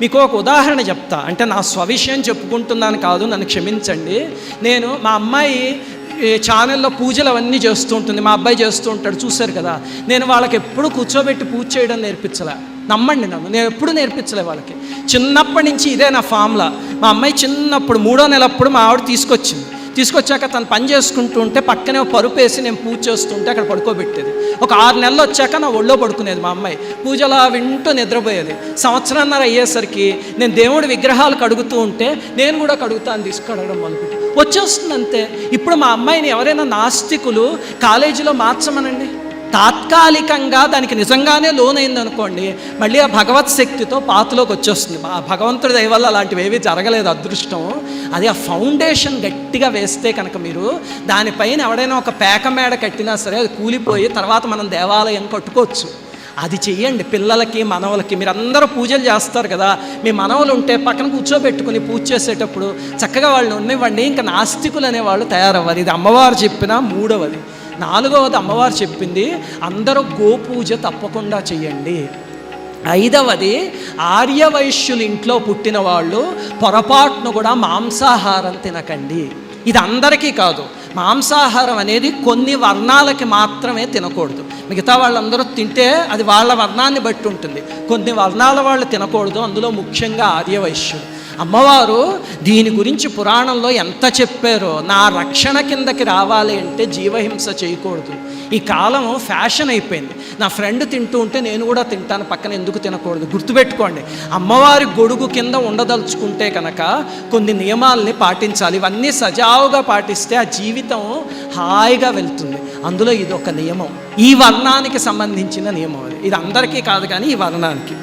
మీకు ఒక ఉదాహరణ చెప్తా. అంటే నా స్వవిషయం చెప్పుకుంటున్నాను కాదు నన్ను క్షమించండి. నేను మా అమ్మాయి ఛానల్లో పూజలు అవన్నీ చేస్తూ ఉంటుంది. మా అబ్బాయి చేస్తూ ఉంటాడు చూశారు కదా. నేను వాళ్ళకి ఎప్పుడు కూర్చోబెట్టి పూజ చేయడం నేర్పించలే. నమ్మండి నన్ను. నేను ఎప్పుడు నేర్పించలే వాళ్ళకి. చిన్నప్పటి నుంచి ఇదే నా ఫామ్లా మా అమ్మాయి చిన్నప్పుడు మూడో నెలప్పుడు మా ఆవిడ తీసుకొచ్చింది. తీసుకొచ్చాక తను పని చేసుకుంటూ ఉంటే పక్కనే పరుపు వేసి నేను పూజ చేస్తుంటే అక్కడ పడుకోబెట్టేది. ఒక ఆరు నెలలు వచ్చాక నా ఒళ్ళో పడుకునేది మా అమ్మాయి. పూజలా వింటూ నిద్రపోయేది. సంవత్సరాన్నర అయ్యేసరికి నేను దేవుడి విగ్రహాలు కడుగుతూ ఉంటే నేను కూడా కడుగుతాను తీసుకడగడం మొదలుపెట్టి వచ్చేస్తుంది అంతే ఇప్పుడు మా అమ్మాయిని ఎవరైనా నాస్తికులు కాలేజీలో మార్చమనండి? తాత్కాలికంగా దానికి నిజంగానే లోన్ అనుకోండి మళ్ళీ ఆ భగవత్ శక్తితో పాతలోకి వచ్చేస్తుంది. ఆ భగవంతుడి దయవల్ల అలాంటివి ఏవి జరగలేదు అదృష్టం. అది ఆ ఫౌండేషన్ గట్టిగా వేస్తే కనుక మీరు దానిపైన ఎవడైనా ఒక పేక మేడ కట్టినా సరే అది కూలిపోయి తర్వాత మనం దేవాలయం కట్టుకోవచ్చు. అది చెయ్యండి. పిల్లలకి మనవలకి మీరు అందరూ పూజలు చేస్తారు కదా. మీ మనవలు ఉంటే పక్కన కూర్చోబెట్టుకుని పూజ చేసేటప్పుడు చక్కగా వాళ్ళు ఉన్నివ్వండి ఇంకా నాస్తికులు అనేవాళ్ళు తయారవ్వాలి. ఇది అమ్మవారు చెప్పిన మూడవది. నాలుగవది అమ్మవారు చెప్పింది అందరూ గోపూజ తప్పకుండా చేయండి ఐదవది ఆర్యవైశ్యులు ఇంట్లో పుట్టిన వాళ్ళు పొరపాటును కూడా మాంసాహారం తినకండి. ఇది అందరికీ కాదు. మాంసాహారం అనేది కొన్ని వర్ణాలకి మాత్రమే తినకూడదు. మిగతా వాళ్ళందరూ తింటే అది వాళ్ళ వర్ణాన్ని బట్టి ఉంటుంది. కొన్ని వర్ణాల వాళ్ళు తినకూడదు. అందులో ముఖ్యంగా ఆర్యవైశ్యులు. అమ్మవారు దీని గురించి పురాణంలో ఎంత చెప్పారో నా రక్షణ కిందకి రావాలి అంటే జీవహింస చేయకూడదు. ఈ కాలం ఫ్యాషన్ అయిపోయింది. నా ఫ్రెండ్ తింటూ ఉంటే నేను కూడా తింటాను పక్కన ఎందుకు తినకూడదు? గుర్తుపెట్టుకోండి అమ్మవారి గొడుగు కింద ఉండదలుచుకుంటే కనుక కొన్ని నియమాల్ని పాటించాలి. ఇవన్నీ సజావుగా పాటిస్తే ఆ జీవితం హాయిగా వెళ్తుంది. అందులో ఇది ఒక నియమం. ఈ వర్ణానికి సంబంధించిన నియమం అది. ఇది అందరికీ కాదు కానీ ఈ వర్ణానికి.